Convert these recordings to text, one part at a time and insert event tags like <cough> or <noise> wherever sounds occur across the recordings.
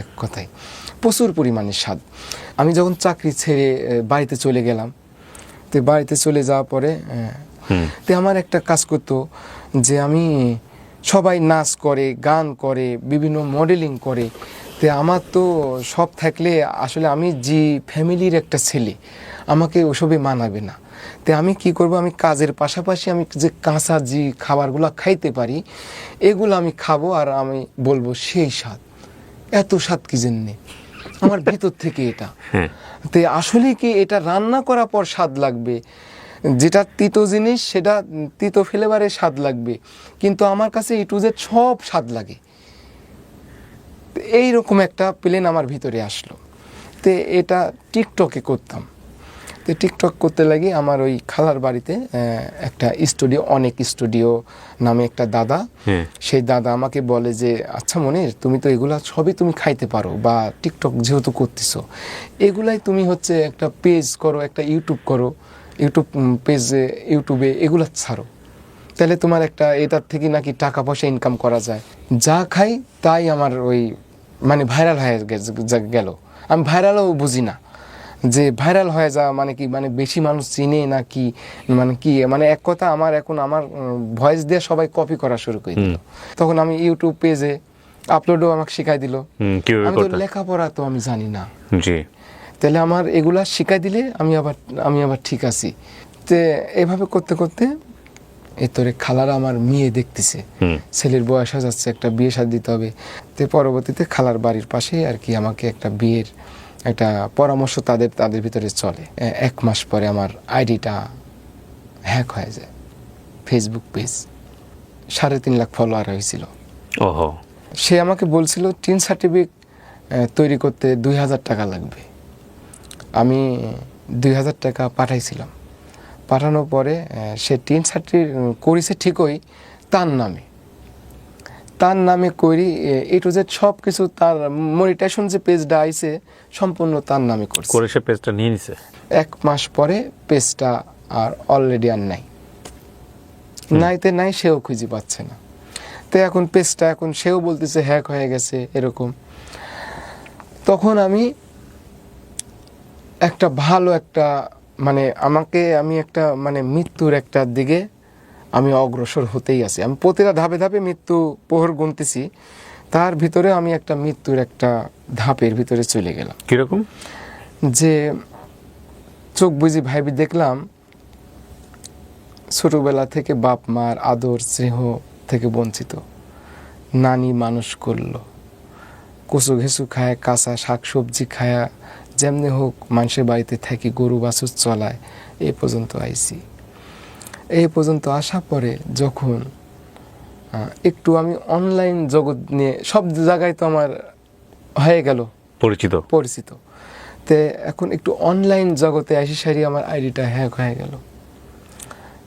এক কথায়। প্রচুর পরিমাণে স্বাদ। আমি যখন চাকরি ছেড়ে বাড়িতে চলে গেলাম তো বাড়িতে চলে যাওয়ার পরে তো আমার একটা কাজ করতো যে আমি সবাই নাচ করে গান করে বিভিন্ন মডেলিং করে। তো আমার তো সব থাকলে আসলে আমি জি ফ্যামিলির একটা ছেলে আমাকে ওসবে মানাবে না। তো আমি কি করব আমি কাজের পাশাপাশি আমি যে কাঁচা জি খাবারগুলো খাইতে পারি এগুলো আমি খাব আর আমি বলব সেই স্বাদ। এত স্বাদ কি জন্যে? আমার ভেতর থেকে এটা। তে তো আসলে কি এটা রান্না করার পর স্বাদ লাগবে? যেটা তিতো জিনিস সেটা তিতো ফ্লেভারে স্বাদ লাগবে। কিন্তু আমার কাছে এই টু জেড সব স্বাদ লাগে। এইরকম একটা প্লেন আমার ভিতরে আসলো। তে এটা টিকটকে করতাম। তো টিকটক করতে লাগি আমার ওই খালার বাড়িতে একটা স্টুডিও অনেক স্টুডিও নামে একটা দাদা। হ্যাঁ। সেই দাদা আমাকে বলে যে আচ্ছা মনির তুমি তো এগুলা সবই তুমি খাইতে পারো বা টিকটক যেহেতু করতেছো এগুলাই তুমি হচ্ছে একটা পেজ করো একটা ইউটিউব করো ইউটিউব পেজে ইউটিউবে এগুলা ছাড়ো। তাহলে তোমার একটা এটার থেকে নাকি টাকা পয়সা ইনকাম করা যায়। যা খাই তাই আমার ওই মানে ভাইরাল হয়ে গেল। আমি ভাইরালও বুঝি না। যে ভাইরাল হয়ে যাওয়া মানে কি মানে বেশি মানুষ চিনে না কি মানে কি মানে এক কথা আমার এখন আমার ভয়েস দিয়ে সবাই কপি করা শুরু করে দিল। তখন আমি ইউটিউব পেজে আপলোডও আমাকে শিখাই দিল। আমি তো লেখাপড়া তো আমি জানি না। জি। তাহলে আমার এগুলা শিখাই দিলে আমি আবার আমি আবার ঠিক আছি। তে এভাবে করতে করতে এতরে তোরে খালারা আমার মেয়ে দেখতেছে। হুম। ছেলের বয়স হয়ে যাচ্ছে একটা বিয়ে শাদী দিতে হবে। তো পরবর্তীতে খালার বাড়ির পাশে আর কি আমাকে একটা বিয়ের একটা পরামর্শ তাদের তাদের ভিতরে চলে। এক মাস পরে আমার আইডিটা হ্যাক হয়ে যায়। ফেসবুক পেজ সাড়ে তিন লাখ ফলোয়ার হয়েছিল। ওহো। সে আমাকে বলছিল টিন সার্টিফিকেট তৈরি করতে দুই হাজার টাকা লাগবে। আমি দুই হাজার টাকা পাঠাইছিলাম। পাঠানোর পরে সে টিন সার্টি করেছে ঠিকই তার নামে। তার নামে করি এ টু জেড সব কিছু তার মনিটেশন যে পেজটা আইছে সম্পূর্ণ তার নামে করছে। করে সে পেজটা নিয়ে নিছে? এক মাস পরে পেজটা আর অলরেডি আর নাই। নাইতে নাই সেও খুঁজে পাচ্ছে না। তো এখন পেজটা এখন সেও বলতেছে হ্যাক হয়ে গেছে এরকম। তখন আমি একটা ভালো একটা মানে আমাকে আমি একটা মানে মৃত্যুর একটা দিকে আমি অগ্রসর হতেই আছি। আমি প্রতিটা ধাপে ধাপে মৃত্যু পোহর গুনতেছি। তার ভিতরে আমি একটা মৃত্যুর একটা ধাপের ভিতরে চলে গেলাম। কীরকম? যে চোখ বুঝি ভাইবি দেখলাম ছোটবেলা থেকে বাপ মার আদর স্নেহ থেকে বঞ্চিত। নানি মানুষ করল। কচু ঘেঁচু খায় কাঁচা শাক সবজি খায়া যেমনি হোক মানুষের বাড়িতে থাকি গরু বাছুর চলায় এই পর্যন্ত আইছি। এই পর্যন্ত আসা পরে যখন একটু আমি অনলাইন জগৎ নিয়ে সব জায়গায় তো আমার হয়ে গেল। পরিচিত। পরিচিত। তে এখন একটু অনলাইন জগতে আসি সারি আমার আইডিটা হ্যাক হয়ে গেল।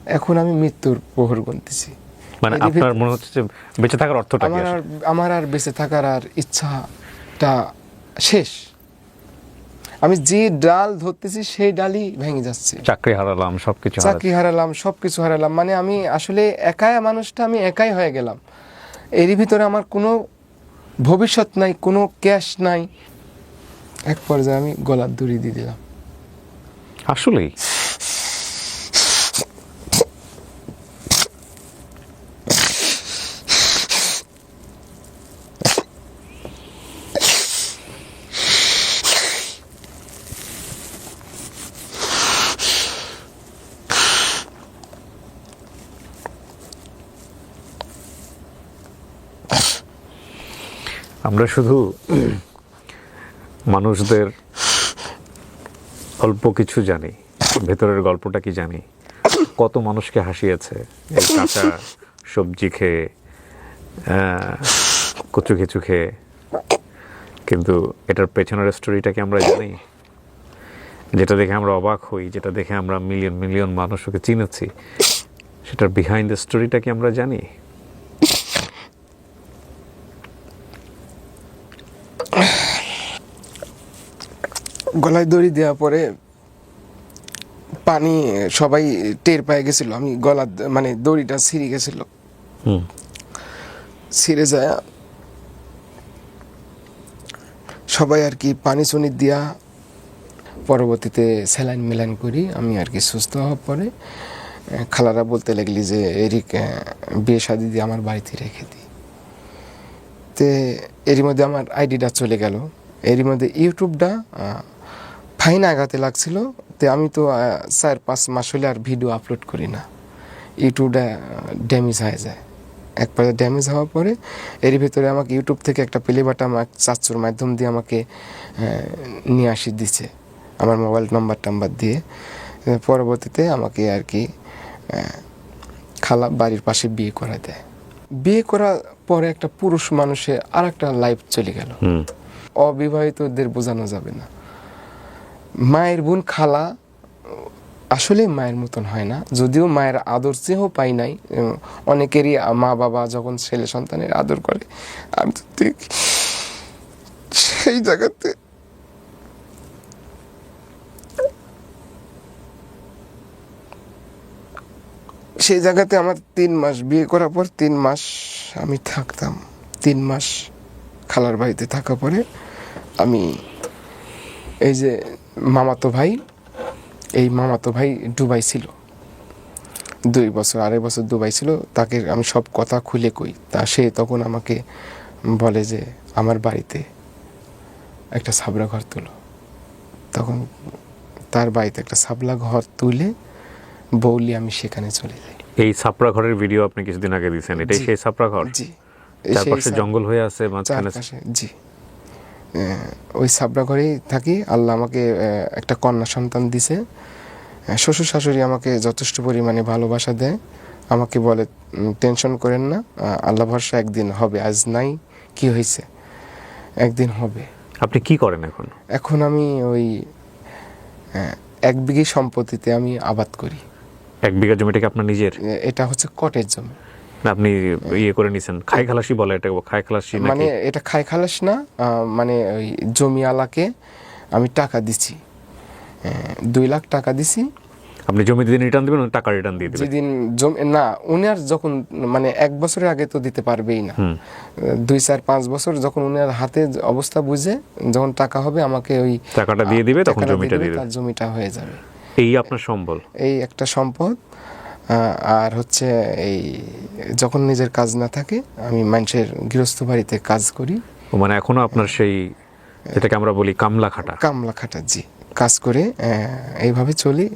এখন আমি মৃত্যুর প্রহর গুনতেছি। মানে আপনার মনে হচ্ছে বেঁচে থাকার অর্থটা আমার আর আমার আর বেঁচে থাকার আর ইচ্ছাটা শেষ। আমি যে ডাল ধরতেছি সেই ডালই ভেঙে যাচ্ছে। চাকরি হারালাম সবকিছু চাকরি হারালাম সবকিছু হারালাম। মানে আমি আসলে একাই মানুষটা আমি একাই হয়ে গেলাম। এরই ভিতরে আমার কোনো ভবিষ্যৎ নাই কোনো ক্যাশ নাই। এক পর্যায়ে আমি গলার দড়ি দিয়ে দিলাম। আসলেই? আমরা শুধু মানুষদের অল্প কিছু জানি, ভেতরের গল্পটা কি জানি, কত মানুষকে হাসিয়েছে, এই কাঁচা সবজি খেয়ে কচু কিছু খেয়ে। কিন্তু এটার পেছনের স্টোরিটা কি আমরা জানি? যেটা দেখে আমরা অবাক হই, যেটা দেখে আমরা মিলিয়ন মিলিয়ন মানুষকে চিনেছি, সেটার বিহাইন্ড দ্য স্টোরিটা কি আমরা জানি? গলায় দড়ি দেওয়ার পরে পানি সবাই টের পায়ে গেছিল। আমি গলা মানে দড়িটা ছিঁড়ে গেছিল। ছিঁড়ে যায়। সবাই আর কি পানি চুনি দিয়া পরবর্তীতে স্যালাইন মেলাইন করি। আমি আর কি সুস্থ হওয়ার পরে খালারা বলতে লাগলি যে এরিক বিয়ে শাদি দিয়ে আমার বাড়িতে রেখে দিই তে এরই মধ্যে আমার আইডিটা চলে গেল। এরই মধ্যে ইউটিউবটা ফাইন আগাতে লাগছিল তে আমি তো চার পাঁচ মাস হলে আর ভিডিও আপলোড করি না। ইউটিউবটা ড্যামেজ হয়ে যায়। এক পাশে ড্যামেজ হওয়ার পরে এর ভিতরে আমাকে ইউটিউব থেকে একটা প্লে বাটা আমার চাচুর মাধ্যম দিয়ে আমাকে নিয়ে আসি দিছে। আমার মোবাইল নাম্বার টাম্বার দিয়ে। পরবর্তীতে আমাকে আর কি খালা বাড়ির পাশে বিয়ে করা দেয়। বিয়ে করার পরে একটা পুরুষ মানুষের আর একটা লাইফ চলে গেল। অবিবাহিতদের বোঝানো যাবে না। মায়ের বোন খালা, আসলে মায়ের মতন হয় না। যদিও মায়ের আদর চেয়েও পাই নাই। অনেকেরই মা বাবা যখন ছেলে সন্তানের আদর করে, আমি তো দেখি সেই জায়গাতে সেই জায়গাতে আমার তিন মাস, বিয়ে করার পর তিন মাস আমি থাকতাম। তিন মাস খালার বাড়িতে থাকা পরে আমি এই যে মামাতো ভাই এই মামাতো ভাই দুবাই ছিল। দুই বছর আড়াই বছর দুবাই ছিল তাকে আমি সব কথা খুলে কই। তা সে তখন আমাকে বলে যে আমার বাড়িতে একটা সাবরা ঘর তুলো। তখন তার বাড়িতে একটা সাবলা ঘর তুলে বৌলি আমি সেখানে চলে যাই। এই ছাপড়া ঘরের ভিডিও আপনি কিছুদিন আগে দিয়েছেন এটাই সেই ছাপড়া ঘর? জি। চারপাশে জঙ্গল হয়ে আছে মাঝখানে জি। ওই সাবরা ঘরেই থাকি। আল্লাহ আমাকে একটা কন্যা সন্তান দিছে। শ্বশুর শাশুড়ি আমাকে যথেষ্ট পরিমাণে ভালোবাসা দেয়। আমাকে বলে টেনশন করেন না আল্লাহ ভরসা একদিন হবে। আজ নাই কি হয়েছে? একদিন হবে। আপনি কি করেন এখন? এখন আমি ওই এক বিঘে সম্পত্তিতে আমি আবাদ করি। এক বিঘা জমিটাকে আপনার নিজের? এটা হচ্ছে কটের জমি। আপনি ইয়ে করে নিছেন। খাই খালাসি বলে এটা খাই খালাসি মানে এটা খাই খালাস না মানে ওই জমিওয়ালাকে আমি টাকা দিছি। দুই লাখ টাকা দিছি। আপনি জমি দিন রিটার্ন দিবেন টাকা রিটার্ন দিয়ে দিবেন। যেদিন জমি না উনি আর যখন মানে এক বছরের আগে তো দিতে পারবেই না। দুই চার পাঁচ বছর যখন উনার হাতে অবস্থা বুঝে যখন টাকা হবে আমাকে ওই টাকাটা দিয়ে দিবে তখন জমিটা দিয়ে তার জমিটা হয়ে যাবে। এই আপনার সম্বল? এই একটা সম্পদ। আর হচ্ছে এই যখন নিজের কাজ না থাকে আমি মানুষের গৃহস্থ বাড়িতে কাজ করি। মানে এখনও আপনার সেই যেটাকে আমরা বলি কামলা খাটা কামলা খাটা জি। কাজ করে এইভাবে চলি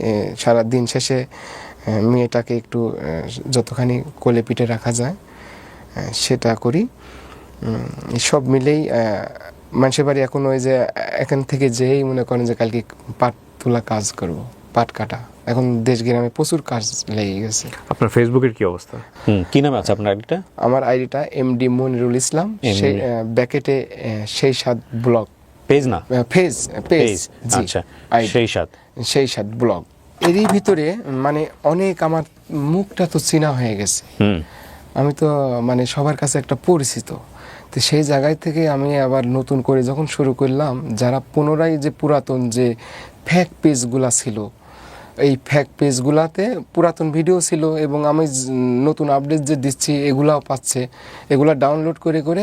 সারা দিন শেষে মেয়েটাকে একটু যতখানি কোলে পিঠে রাখা যায় সেটা করি। সব মিলেই মানুষের বাড়ি এখন ওই যে এখান থেকে যেই মনে করেন যে কালকে পাট তোলা কাজ করব পাট কাটা। এখন দেশ গ্রামে প্রচুর কাজ লেগে গেছে। আপনার ফেসবুকের কি অবস্থা? হুম কি নামে আছে আপনার আইডিটা? আমার আইডিটা এমডি মনিরুল ইসলাম। সেই ব্যাকেটে সেই সাত ব্লগ পেজ না? পেজ পেজ আচ্ছা। সেই সাত সেই সাত ব্লগ এরই ভিতরে মানে অনেক আমার মুখটা তো চেনা হয়ে গেছে। হুম। আমি তো মানে সবার কাছে একটা পরিচিত। তো সেই জায়গায় থেকে আমি আবার নতুন করে যখন শুরু করলাম যারা পুনরায় যে পুরাতন যে ফ্যাক পেজগুলা ছিল এই ফ্যাক পেজগুলাতে পুরাতন ভিডিও ছিল এবং আমি নতুন আপডেট যে দিচ্ছি এগুলাও পাচ্ছে। এগুলা ডাউনলোড করে করে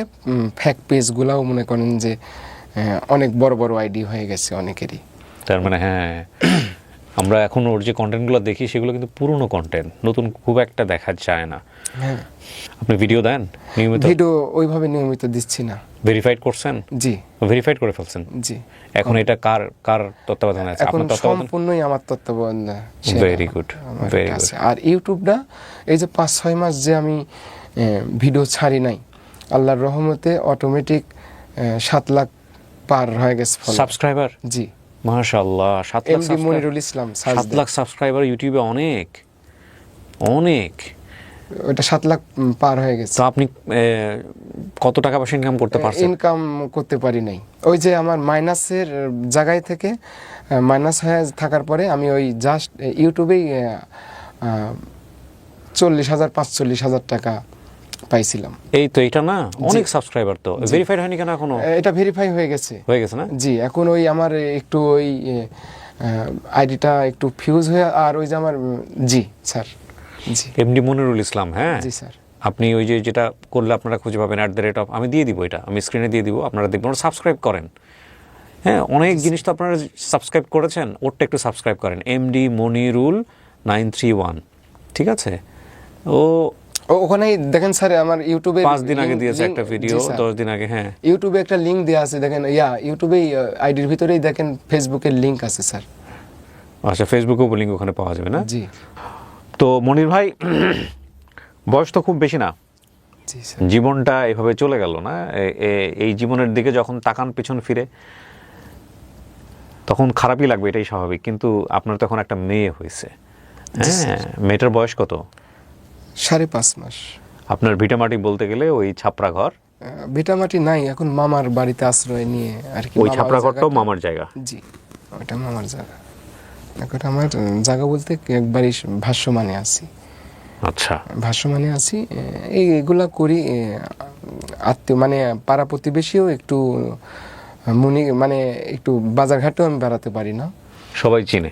ফ্যাক পেজগুলাও মনে করেন যে অনেক বড় বড় আইডি হয়ে গেছে অনেকেরই। তার মানে হ্যাঁ আমরা এখন ওর যে কন্টেন্টগুলো দেখি সেগুলো কিন্তু পুরনো কন্টেন্ট নতুন খুব একটা দেখা যায় না। হ্যাঁ। আপনি ভিডিও দেন নিয়মিত? ভিডিও ওইভাবে নিয়মিত দিচ্ছি না। ভেরিফাইড করছেন? জি। ভেরিফাইড করে ফেলছেন? জি। এখন এটা কার কার তত্ত্বাবধানে আছে? এখন আপনার তত্ত্বাবধান? সম্পূর্ণই আমার তত্ত্বাবধানে Very আমার- good, আমার আর ইউটিউবটা এই যে পাঁচ ছয় মাস যে আমি ভিডিও ছাড়ি নাই আল্লাহর রহমতে অটোমেটিক সাত লাখ পার হয়ে গেছে। সাবস্ক্রাইবার জি। মাশাআল্লাহ সাত লাখ মনিরুল ইসলাম সাত লাখ সাবস্ক্রাইবার ইউটিউবে অনেক অনেক। ওটা সাত লাখ পার হয়ে গেছে। তো আপনি কত টাকা পয়সা ইনকাম করতে পারছেন? ইনকাম করতে পারি নাই। ওই যে আমার মাইনাসের জায়গায় থেকে মাইনাস হয়ে থাকার পরে আমি ওই জাস্ট ইউটিউবেই চল্লিশ হাজার পাঁচচল্লিশ হাজার টাকা পাইছিলাম। এই তো এটা না? অনেক সাবস্ক্রাইবার তো। ভেরিফাইড হয়নি কেন এখনও? এটা ভেরিফাই হয়ে গেছে। হয়ে গেছে না? জি এখন ওই আমার একটু ওই আইডিটা একটু ফিউজ হয়ে আর ওই যে আমার জি স্যার। জি। এমডি মনিরুল ইসলাম হ্যাঁ? জি স্যার। আপনি ওই যে যেটা করলে আপনারা খুঁজে পাবেন অ্যাট দ্য রেট অফ আমি দিয়ে দিব এটা। আমি স্ক্রিনে দিয়ে দিব আপনারা দেখবেন সাবস্ক্রাইব করেন। হ্যাঁ অনেক জিনিস তো আপনারা সাবস্ক্রাইব করেছেন ওরটা একটু সাবস্ক্রাইব করেন। MD Monirul nine three one ঠিক আছে? ও ও ওখানেই দেখেন স্যার আমার ইউটিউবে পাঁচ দিন আগে দিয়েছে একটা ভিডিও দশ দিন আগে হ্যাঁ। ইউটিউবে একটা লিংক দেওয়া আছে দেখেন ইয়া ইউটিউবেই আইডির ভিতরেই দেখেন ফেসবুকের লিংক আছে স্যার। আচ্ছা ফেসবুকেও লিঙ্ক ওখানে পাওয়া যাবে না? জি। তো মনির ভাই <clears throat> বয়স তো খুব বেশি না। জীবনটা এভাবে চলে গেল না? এই জীবনের দিকে যখন তাকান পিছন ফিরে তখন খারাপই লাগবে এটাই স্বাভাবিক। কিন্তু আপনার তখন একটা মেয়ে হয়েছে। হ্যাঁ মেয়েটার বয়স কত? সাড়ে পাঁচ মাস। আপনার ভিটামাটি বলতে গেলে ওই ছাপরা ঘর? ভিটামাটি নাই এখন মামার বাড়িতে আশ্রয় নিয়ে আর কি ওই ছাপরা ঘরটাও মামার জায়গা? জি ওটা মামার জায়গা। এখন আমার জায়গা বলতে একবারই ভাষ্যমানে আছি। আচ্ছা। ভাষ্যমানে আছি এগুলা করি আত্মীয় মানে পাড়া প্রতিবেশীও একটু মনি মানে একটু বাজারঘাটেও আমি বেড়াতে পারি না। সবাই চিনে।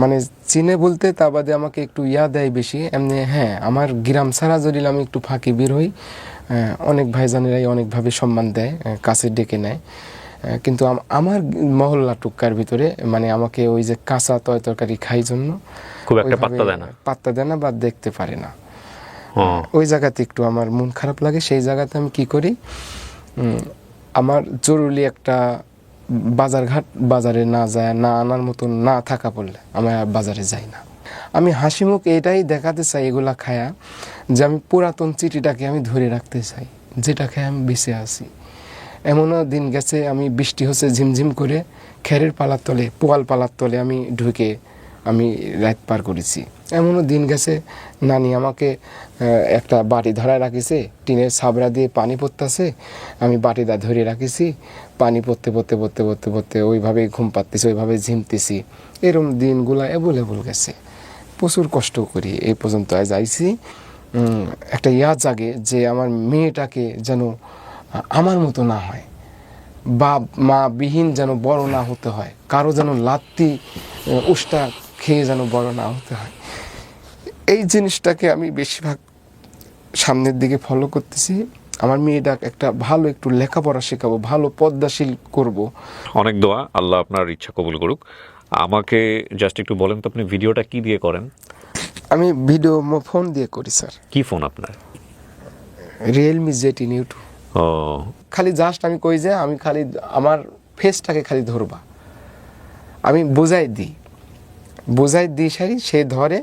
মানে চিনে বলতে তা বাদে আমাকে একটু ইয়া দেয় বেশি। এমনি হ্যাঁ আমার গ্রাম ছাড়া যদি আমি একটু ফাঁকি বের হই অনেক ভাইজানেরাই অনেকভাবে সম্মান দেয় কাছে ডেকে নেয়। কিন্তু আমার মহল্লা টুক্কার ভিতরে মানে আমাকে ওই যে কাঁচা তয় তরকারি খাই জন্য খুব একটা পাত্তা দেয় না। পাত্তা দেয় না বা দেখতে পারে না। ওই জায়গাতে একটু আমার মন খারাপ লাগে সেই জায়গাতে আমি কি করি? আমার জরুরি একটা বাজারঘাট বাজারে না যায়, না আনার মতন না থাকা পড়লে আমি বাজারে যাই না। আমি হাসি মুখ এটাই দেখাতে চাই এগুলা খায়া যে আমি পুরাতন চিঠিটাকে আমি ধরে রাখতে চাই, যেটা খেয়ে আমি বেঁচে আছি। এমনও দিন গেছে আমি বৃষ্টি হচ্ছে ঝিমঝিম করে খেরের পালার তলে, পোয়াল পালার তলে আমি ঢুকে আমি রাত পার করেছি। এমনও দিন গেছে নানি আমাকে একটা বাটি ধরায় রাখিছে, টিনের সাবরা দিয়ে পানি পড়তেছে, আমি বাটিটা ধরে রাখিছি পানি পড়তে পড়তে পড়তে পড়তে পড়তে ওইভাবে ঘুম পাচ্তেছি ওইভাবে ঝিমতেছি। এরম দিনগুলা অ্যাভেলেবল গেছে। প্রচুর কষ্ট করি, এই পর্যন্ত আজ আইছি। একটা ইয়া জাগে যে আমার মেয়েটাকে যেন আমার মতো না হয় বাপ মা বিহীন যেন বড় না হতে হয়, কারও যেন লাত্তি উষ্টা খেয়ে যেন বড় না হতে হয়। এই জিনিসটাকে আমি বেশিরভাগ সামনের দিকে ফলো করতেছি। আমার মেয়েটা একটা ভালো একটু লেখাপড়া শেখাবো ভালো পদ্মাশীল করব। অনেক দোয়া আল্লাহ আপনার ইচ্ছা কবুল করুক। আমাকে জাস্ট একটু বলেন তো আপনি ভিডিওটা কি দিয়ে করেন? আমি ভিডিও ফোন দিয়ে করি স্যার। কি ফোন আপনার? রিয়েলমি জেট ইন ইউটিউব ও। খালি জাস্ট আমি কই যে আমি খালি আমার ফেসটাকে খালি ধরবা। আমি বোঝাই দিই। বোঝাই দিই সারি সে ধরে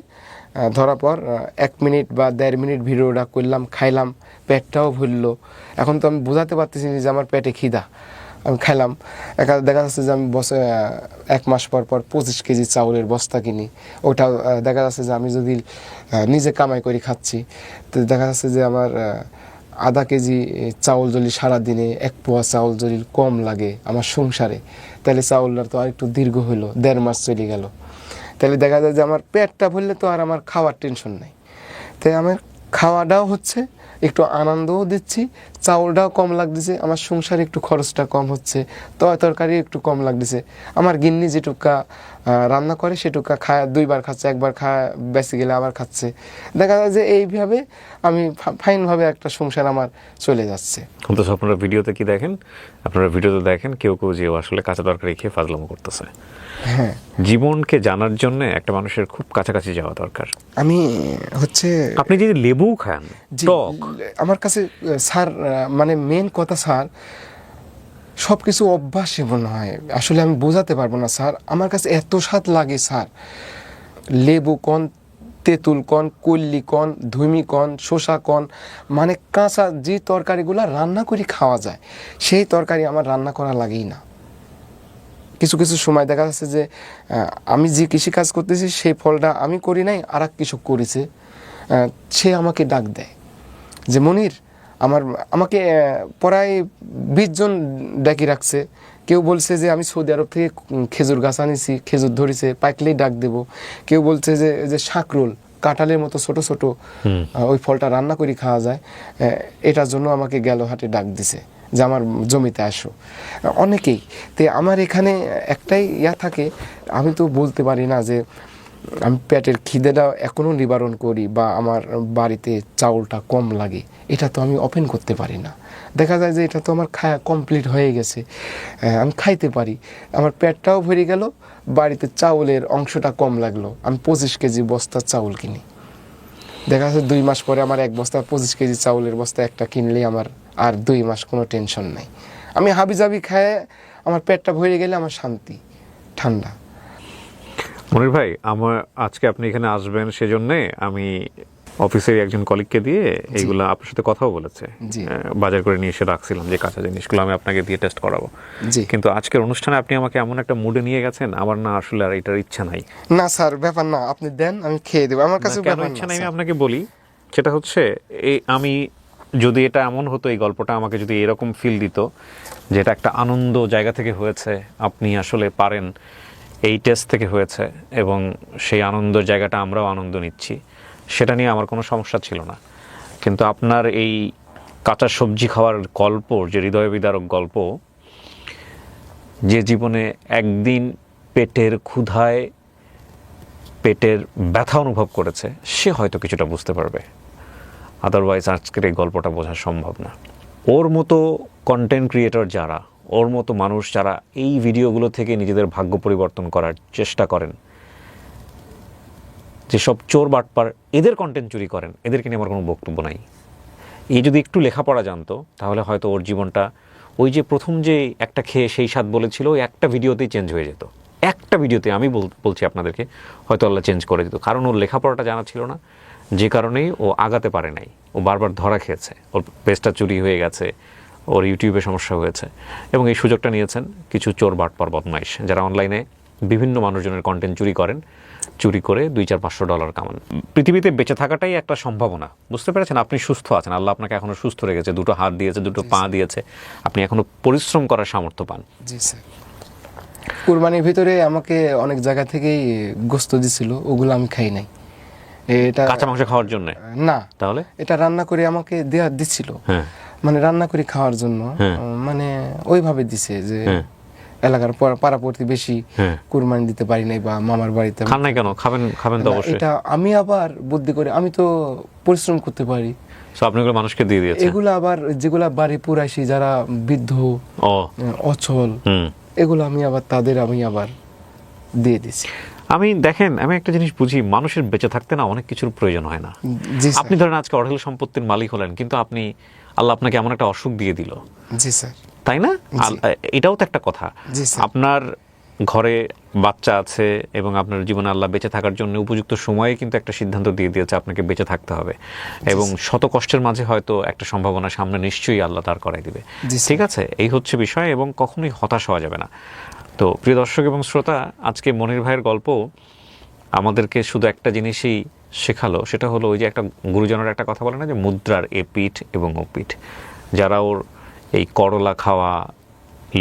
ধরার পর এক মিনিট বা দেড় মিনিট ভিডিওটা করলাম, খাইলাম, পেটটাও ভুললো। এখন তো আমি বোঝাতে পারতেছি যে আমার পেটে খিদা। আমি খাইলাম, একা দেখা যাচ্ছে যে আমি বছর এক মাস পর পর পঁচিশ কেজি চাউলের বস্তা কিনি। ওটা দেখা যাচ্ছে যে আমি যদি নিজে কামাই করে খাচ্ছি, তো দেখা যাচ্ছে যে আমার আধা কেজি চাউল যদি সারাদিনে এক পোয়া চাউল যদি কম লাগে আমার সংসারে, তাহলে চাউলটা তো আর একটু দীর্ঘ হইল, দেড় মাস চলে গেল। তাহলে দেখা যায় যে আমার পেটটা ভরলে তো আর আমার খাওয়ার টেনশন নেই। তাই আমার খাওয়াটাও হচ্ছে, একটু আনন্দও দিচ্ছি চাউলটাও কম লাগতেছে আমার সংসারে একটু খরচটা কম হচ্ছে তয় তরকারি একটু কম লাগতেছে। আমার গিন্নি যেটুকা রান্না করে সেটুকা খায় দুইবার খাচ্ছে একবার খায় বেঁচে গেলে আবার খাচ্ছে। দেখা যায় যে এইভাবে আমি ফাইনভাবে একটা সংসার আমার চলে যাচ্ছে। অন্তত আপনারা ভিডিওতে কি দেখেন? আপনারা ভিডিওতে দেখেন কেউ কেউ যে আসলে কাঁচা তরকারি খেয়ে ফাজলামো করতেছে। হ্যাঁ। জীবনকে জানার জন্য একটা মানুষের খুব কাছাকাছি যাওয়া দরকার। আমি হচ্ছে আপনি যদি লেবু খান টক। আমার কাছে স্যার মানে মেন কথা স্যার সব কিছু অভ্যাসে মনে হয়। আসলে আমি বোঝাতে পারব না স্যার। আমার কাছে এত স্বাদ লাগে স্যার। লেবু কন তেঁতুল কন কল্লি কন ধুমি কন শসা কন মানে কাঁচা যে তরকারিগুলো রান্না করে খাওয়া যায়, সেই তরকারি আমার রান্না করা লাগেই না। কিছু কিছু সময় দেখা যাচ্ছে যে আমি যে কৃষিকাজ করতেছি, সেই ফলটা আমি করি নাই আর এক কৃষক করেছে। সে আমাকে ডাক দেয়। যে, মনির আমার আমাকে প্রায় বিশ জন ডাকি রাখছে। কেউ বলছে যে আমি সৌদি আরব থেকে খেজুর গাছ আনিছি খেজুর ধরেছে পাইকলেই ডাক দেব। কেউ বলছে যে যে শাকরোল কাঁঠালের মতো ছোট ছোট ওই ফলটা রান্না করে খাওয়া যায়। এটার জন্য আমাকে গেল হাটে ডাক দিছে যে আমার জমিতে আসো। অনেকেই। তে আমার এখানে একটাই ইয়া থাকে আমি তো বলতে পারি না যে আমি পেটের খিদেটা এখনও নিবারণ করি বা আমার বাড়িতে চাউলটা কম লাগে, এটা তো আমি ওপেন করতে পারি না। দেখা যায় যে এটা তো আমার খায়া কমপ্লিট হয়ে গেছে। আমি খাইতে পারি। আমার পেটটাও ভরে গেল, বাড়িতে চাউলের অংশটা কম লাগল। আমি পঁচিশ কেজি বস্তা চাউল কিনি। দেখা যাচ্ছে দুই মাস পরে আমার এক বস্তা পঁচিশ কেজি চাউলের বস্তা একটা কিনলে আমার আর দুই মাস কোনো টেনশন নাই। আমি হাবি জাবি খায় আমার পেটটা ভরে গেলে আমার শান্তি, ঠান্ডা। মনির ভাই আমার আজকে আপনি এখানে আসবেন সেজন্যে আমি অফিসের একজন কলিগকে দিয়ে এইগুলো আপনার সাথে কথাও বলেছে। বাজার করে নিয়ে এসে রাখছিলাম যে কাঁচা জিনিসগুলো আমি আপনাকে দিয়ে টেস্ট করাবো। কিন্তু আজকের অনুষ্ঠানে আপনি আমাকে এমন একটা মুডে নিয়ে গেছেন আমার না আসলে আর এটার ইচ্ছা নাই। না স্যার ব্যাপার না আপনি দেন আমি খেয়ে দেবো। আমার কাছে না, কেন ইচ্ছা নাই আমি আপনাকে বলি সেটা হচ্ছে এই আমি যদি এটা এমন হতো এই গল্পটা আমাকে যদি এরকম ফিল দিত যে এটা একটা আনন্দ জায়গা থেকে হয়েছে আপনি আসলে পারেন। এই টেস্ট থেকে হয়েছে এবং সেই আনন্দ জায়গাটা আমরাও আনন্দ নিচ্ছি। সেটা নিয়ে আমার কোনো সমস্যা ছিল না। কিন্তু আপনার এই কাঁচা সবজি খাওয়ার গল্প, যে হৃদয় বিদারক গল্প, যে জীবনে একদিন পেটের ক্ষুধায় পেটের ব্যথা অনুভব করেছে, সে হয়তো কিছুটা বুঝতে পারবে। আদারওয়াইজ আজকের এই গল্পটা বোঝা সম্ভব না। ওর মতো কন্টেন্ট ক্রিয়েটর যারা ওর মতো মানুষ যারা এই ভিডিওগুলো থেকে নিজেদের ভাগ্য পরিবর্তন করার চেষ্টা করেন। যেসব চোর বাটপার এদের কন্টেন্ট চুরি করেন, এদেরকে নিয়ে আমার কোনো বক্তব্য নাই। এ যদি একটু লেখাপড়া জানতো, তাহলে হয়তো ওর জীবনটা ওই যে প্রথম যে একটা খেয়ে সেই স্বাদ বলেছিল, ওই একটা ভিডিওতেই চেঞ্জ হয়ে যেত। একটা ভিডিওতে আমি বল- বলছি আপনাদেরকে, হয়তো আল্লাহ চেঞ্জ করে দিত। কারণ ওর লেখাপড়াটা জানা ছিল না, যে কারণেই ও আগাতে পারে নাই। ও বারবার ধরা খেয়েছে। ওর পেজটা চুরি হয়ে গেছে। ওর ইউটিউবে সমস্যা হয়েছে। এবং এই সুযোগটা নিয়েছেন কিছু চোর বাটপার বদমাইশ যারা অনলাইনে বিভিন্ন মানুষজনের কন্টেন্ট চুরি করেন চুরি করে দুই চার পাঁচশো ডলার কামান। পৃথিবীতে বেঁচে থাকাটাই একটা সম্ভাবনা। বুঝতে পেরেছেন? আপনি সুস্থ আছেন। আল্লাহ আপনাকে এখনও সুস্থ রেখেছে। দুটো হাত দিয়েছে দুটো পা দিয়েছে। আপনি এখনও পরিশ্রম করার সামর্থ্য পান। জি স্যার। কুরবানির ভিতরে আমাকে অনেক জায়গা থেকেই গোস্ত দিছিল ওগুলো আমি খাই নাই। এটা কাঁচা মাংস খাওয়ার জন্য? না। তাহলে? এটা রান্না করে আমাকে দেওয়া দিছিল। হ্যাঁ। মানে রান্না করে খাওয়ার জন্য হ্যাঁ। মানে ওইভাবে দিছে যে হ্যাঁ। এলাকার পাড়া প্রতিবেশী হ্যাঁ। কুরবানি দিতে পারি নাই বা মামার বাড়িতে খান নাই কেন? খাবেন খাবেন তো অবশ্যই। এটা আমি আবার বুদ্ধি করে আমি তো পরিশ্রম করতে পারি। সো আপনি এগুলো মানুষকে দিয়ে দিয়েছেন। এগুলো আবার যেগুলা বাড়ি পুরাইছি যারা বৃদ্ধ অচল এগুলো আমি আবার তাদের আমি আবার দিয়ে দিছি। আমি দেখেন আমি একটা জিনিস বুঝি মানুষের বেঁচে থাকতে না অনেক কিছুর প্রয়োজন হয় না। আপনি ধরেন আজকে অঢেল সম্পত্তির মালিক হলেন কিন্তু আপনি আল্লাহ আপনাকে এমন একটা অসুখ দিয়ে দিল। জি স্যার। তাই না? এটাও তো একটা কথা। আপনার ঘরে বাচ্চা আছে এবং আপনার জীবনে আল্লাহ বেঁচে থাকার জন্য উপযুক্ত সময়ে কিন্তু একটা সিদ্ধান্ত দিয়ে দিয়েছে আপনাকে বেঁচে থাকতে হবে। এবং শত কষ্টের মাঝে হয়তো একটা সম্ভাবনা সামনে নিশ্চয়ই আল্লাহ তার করাই দিবে। ঠিক আছে? এই হচ্ছে বিষয় এবং কখনোই হতাশ হওয়া যাবে না। তো প্রিয় দর্শক এবং শ্রোতা আজকে মনির ভাইয়ের গল্প আমাদেরকে শুধু একটা জিনিসই শেখালো, সেটা হলো ওই যে একটা গুরুজনের একটা কথা বলে না যে মুদ্রার এ পিঠ এবং ও পিঠ। যারা ওর এই করলা খাওয়া,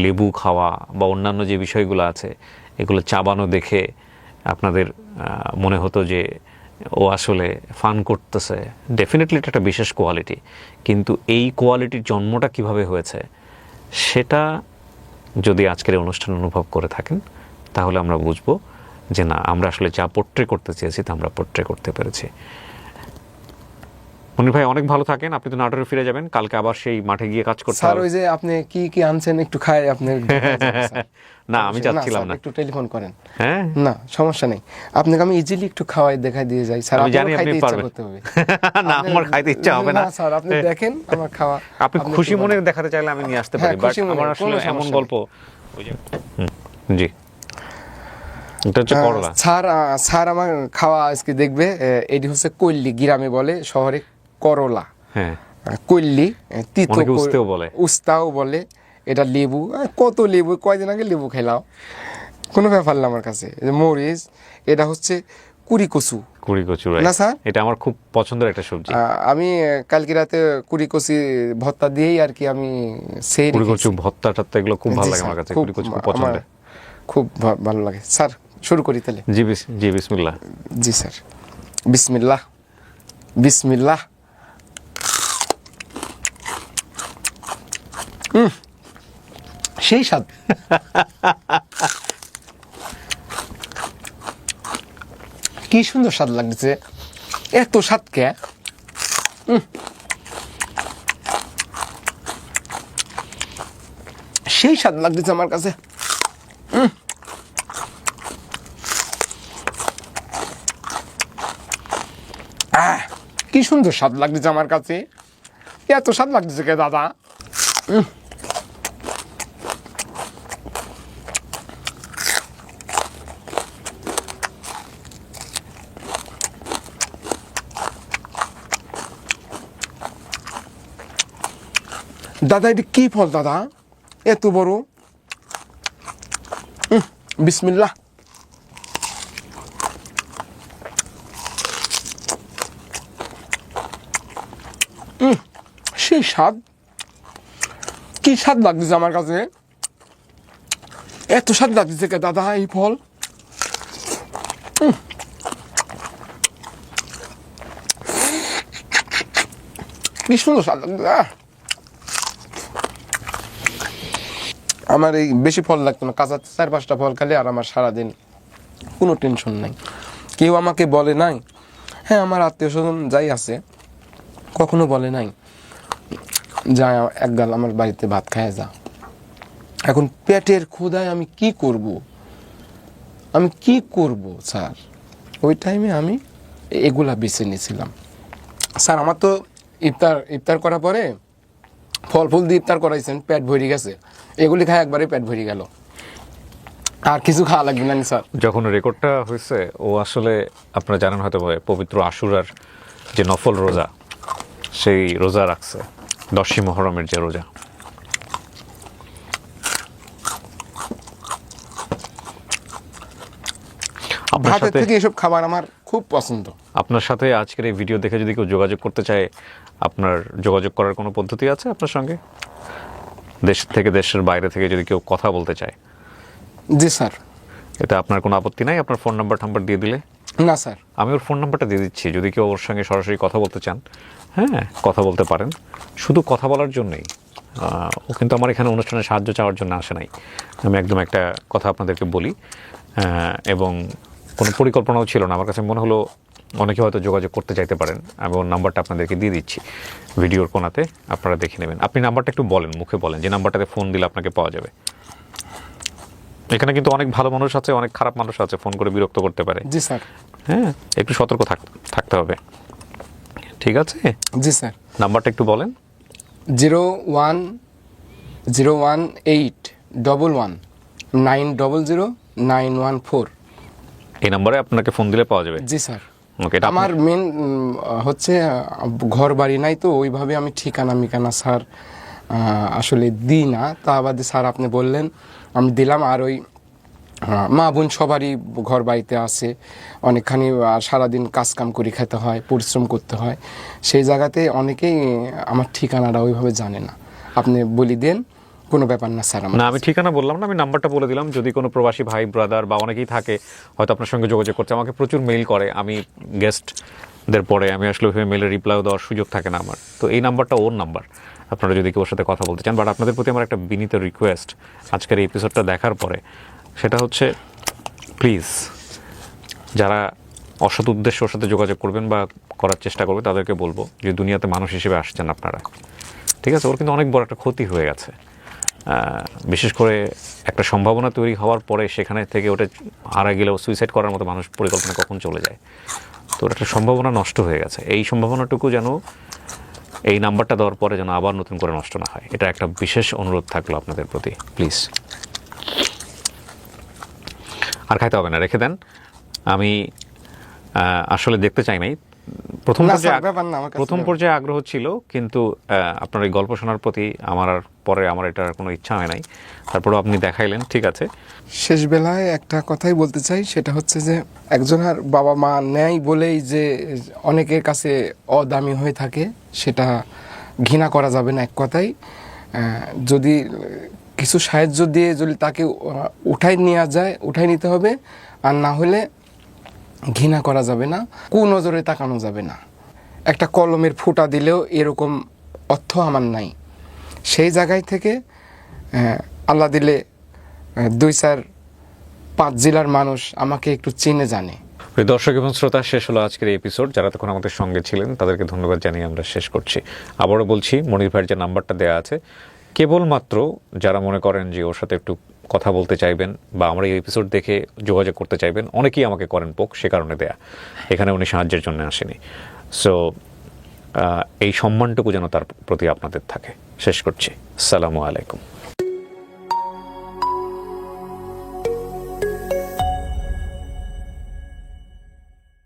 লেবু খাওয়া বা অন্যান্য যে বিষয়গুলো আছে, এগুলো চাবানো দেখে আপনাদের মনে হতো যে ও আসলে ফান করতেছে। ডেফিনেটলি এটা একটা বিশেষ কোয়ালিটি কিন্তু এই কোয়ালিটির জন্মটা কীভাবে হয়েছে, সেটা যদি আজকের অনুষ্ঠান অনুভব করে থাকেন, তাহলে আমরা বুঝব যে না আমরা আসলে যা পোট্রে করতে চেয়েছি তা আমরা পোট্রে করতে পেরেছি। মনির ভাই অনেক ভালো থাকেন। আপনি তো নাটোরে ফিরে যাবেন। কালকে আবার সেই মাঠে গিয়ে কাজ করতে স্যার ওই যে আপনি কি কি আনছেন একটু খাই <laughs> না আমি চাচ্ছিলাম না। একটু টেলিফোন করেন। হ্যাঁ? না সমস্যা নেই। আপনাকে আমি ইজিলি একটু খাওয়াই দেখাই দিয়ে যাই। স্যার আমি জানি আপনি পারবেন। <laughs> না আমার খাইতে ইচ্ছা হবে না। স্যার আপনি দেখেন আমার খাওয়া। আপনি খুশি মনে দেখাতে চাইলে আমি নিয়ে আসতে হ্যাঁ, পারি বাট আমার আসলে এমন গল্প জি। এটা হচ্ছে করলা। স্যার স্যার আমার খাওয়া আজকে দেখবে এটি হচ্ছে কৈল্লি গ্রামে বলে শহরে করলা। হ্যাঁ। কৈল্লি আহ, তিতো উস্তেও বলে। উস্তাও বলে এটা লেবু। কত লেবু কয়দিন আগে লেবু খেলাও। কোনো ব্যাপার না আমার কাছে। মরিচ এটা হচ্ছে কুড়ি কচু। কুড়ি কচু না, স্যার? এটা আমার খুব পছন্দের একটা সবজি। আমি কালকে রাতে কুড়ি কচি ভর্তা দিয়েই আর কি আমি সেই কুড়ি কচু ভত্তা টত্তা এগুলো খুব ভালো লাগে আমার কাছে। কুড়ি কচু খুব পছন্দের। খুব ভালো লাগে। স্যার শুরু করি তাহলে। জি জি বিসমিল্লাহ। জি স্যার। বিসমিল্লাহ। বিসমিল্লাহ। সেই স্বাদ। কি সুন্দর স্বাদ লাগতেছে এত স্বাদ কে। সেই স্বাদ লাগতেছে আমার কাছে। সুন্দর স্বাদ লাগতেছে আমার কাছে। এত স্বাদ লাগতেছে কে দাদা। দাদা, এটা কি ফল দাদা? এত বড়? বিসমিল্লাহ। সেই স্বাদ? কি স্বাদ লাগতেছে আমার কাছে? এত স্বাদ লাগতেছে কে দাদা, এই ফল। কি সুন্দর স্বাদ লাগতেছে। আমার এই বেশি ফল লাগতো না, কাঁচা চার পাঁচটা ফল খালি আর আমার সারাদিন কোনো টেনশন নাই। কেউ আমাকে বলে নাই? হ্যাঁ আমার আত্মীয় স্বজন যাই আছে, কখনো বলে নাই। যা এক গাল আমার বাড়িতে ভাত খায় যা এখন পেটের ক্ষুধায় আমি কি করব? আমি কি করব, স্যার? ওই টাইমে আমি এগুলা বেছে নিয়েছিলাম। স্যার, আমার তো ইফতার ইফতার করার পরে ফল ফুল দিয়ে ইফতার করাইছেন, পেট ভরে গেছে। এগুলি খায় একবারে পেট ভরে গেল। আর কিছু খাওয়া লাগবে না স্যার। যখন রেকর্ডটা হয়েছে, ও আসলে আপনারা জানেন হয়তো পবিত্র আশুরার যে নফল রোজা, সেই রোজা রাখছে। দশই মহরমের যে রোজা। আপনার সাথে থেকে এসব খাবার আমার খুব পছন্দ। আপনার সাথে আজকের এই ভিডিও দেখে যদি কেউ যোগাযোগ করতে চায় আপনার যোগাযোগ করার কোনো পদ্ধতি আছে আপনার সঙ্গে? দেশ থেকে দেশের বাইরে থেকে যদি কেউ কথা বলতে চায়। জি স্যার। এটা আপনার কোনো আপত্তি নাই? আপনার ফোন নাম্বার টাম্বার দিয়ে দিলে? না স্যার। আমি ওর ফোন নাম্বারটা দিয়ে দিচ্ছি। যদি কেউ ওর সঙ্গে সরাসরি কথা বলতে চান হ্যাঁ। কথা বলতে পারেন। শুধু কথা বলার জন্যই। ও কিন্তু আমার এখানে অনুষ্ঠানে সাহায্য চাওয়ার জন্য আসে নাই। আমি একদম একটা কথা আপনাদেরকে বলি। এবং কোনো পরিকল্পনাও ছিল না। আমার কাছে মনে হলো অনেকে হয়তো যোগাযোগ করতে চাইতে পারেন। আমি ওর নাম্বারটা আপনাদেরকে দিয়ে দিচ্ছি ভিডিওর কোনাতে আপনারা দেখে নেবেন। আপনি নাম্বারটা একটু বলেন মুখে বলেন যে নাম্বারটাতে ফোন দিলে আপনাকে পাওয়া যাবে। এখানে কিন্তু অনেক ভালো মানুষ আছে অনেক খারাপ মানুষ আছে। ফোন করে বিরক্ত করতে পারে। জি স্যার। হ্যাঁ একটু সতর্ক থাক- থাকতে হবে। ঠিক আছে? জি স্যার। নাম্বারটা একটু বলেন। Zero one zero one eight double one nine double zero nine one four. এই নাম্বারে আপনাকে ফোন দিলে পাওয়া যাবে। জি স্যার। ওকে এটা আমার মেন হচ্ছে ঘর বাড়ি নাই তো ওইভাবে আমি ঠিকানা মিকানা স্যার আসলে দিই না। তা বাদে স্যার আপনি বললেন আমি দিলাম আর ওই মা বোন সবারই ঘর বাড়িতে আছে। অনেকখানি সারাদিন কাজ কাম করে খেতে হয় পরিশ্রম করতে হয়। সেই জায়গাতে অনেকেই আমার ঠিকানাটা ওইভাবে জানে না। আপনি বলি দেন কোনো ব্যাপার না স্যার না আমি ঠিকানা বললাম না আমি নাম্বারটা বলে দিলাম। যদি কোনো প্রবাসী ভাই ব্রাদার বা অনেকেই থাকে হয়তো আপনার সঙ্গে যোগাযোগ করছে আমাকে প্রচুর মেইল করে। আমি গেস্টদের পরে আমি আসলে ওইভাবে মেলের রিপ্লাইও দেওয়ার সুযোগ থাকে না আমার। তো এই নাম্বারটা ওর নাম্বার। আপনারা যদি কেউ ওর সাথে কথা বলতে চান বাট আপনাদের প্রতি আমার একটা বিনীত রিকোয়েস্ট আজকের এই এপিসোডটা দেখার পরে সেটা হচ্ছে প্লিজ যারা অসৎ উদ্দেশ্য ওর সাথে যোগাযোগ করবেন বা করার চেষ্টা করবে, তাদেরকে বলব যে দুনিয়াতে মানুষ হিসেবে আসছেন আপনারা। ঠিক আছে? ওর কিন্তু অনেক বড় একটা ক্ষতি হয়ে গেছে। বিশেষ করে একটা সম্ভাবনা তৈরি হওয়ার পরে সেখানে থেকে ওটা হারা গেলেও সুইসাইড করার মতো মানুষ পরিকল্পনা কখন চলে যায়? তো ওটা একটা সম্ভাবনা নষ্ট হয়ে গেছে। এই সম্ভাবনাটুকু যেন এই নাম্বারটা দেওয়ার পরে যেন আবার নতুন করে নষ্ট না হয়। এটা একটা বিশেষ অনুরোধ থাকল আপনাদের প্রতি। প্লিজ আর খাইতে হবে না রেখে দেন। আমি আসলে দেখতে চাই নাই। প্রথম প্রথম পর্যায়ে আগ্রহ ছিল কিন্তু আপনার এই গল্প শোনার প্রতি আমার আর পরে আমার এটার কোনো ইচ্ছা হয় নাই। তারপরেও আপনি দেখাইলেন ঠিক আছে। শেষ বেলায় একটা কথাই বলতে চাই সেটা হচ্ছে যে একজনের বাবা মা নেয় বলেই যে অনেকের কাছে অদামি হয়ে থাকে সেটা ঘৃণা করা যাবে না এক কথাই যদি কিছু সাহায্য দিয়ে যদি তাকে উঠাই নেওয়া যায়, উঠাই নিতে হবে, আর না হলে ঘৃণা করা যাবে না কু নজরে তাকানো যাবে না। একটা কলমের ফুটা দিলেও এরকম অর্থ আমার নাই। সেই জায়গায় থেকে আল্লাহ দিলে দুই চার, পাঁচ জেলার মানুষ আমাকে একটু চিনে জানে। দর্শক এবং শ্রোতা, শেষ হলো আজকের এপিসোড যারা তখন আমাদের সঙ্গে ছিলেন, তাদেরকে ধন্যবাদ জানিয়ে আমরা শেষ করছি। আবারও বলছি, মনির ভাইয়ের যে নাম্বারটা দেওয়া আছে কেবলমাত্র যারা মনে করেন যে ওর সাথে একটু কথা বলতে চাইবেন বা আমরা এই এপিসোড দেখে যোগাযোগ করতে চাইবেন, অনেকেই আমাকে করেন পোক, সে কারণে দেয়া। এখানে উনি সাহায্যের জন্য আসেনি। সো এই সম্মানটুকু যেন তার প্রতি আপনাদের থাকে। শেষ করছি। সালামু আলাইকুম।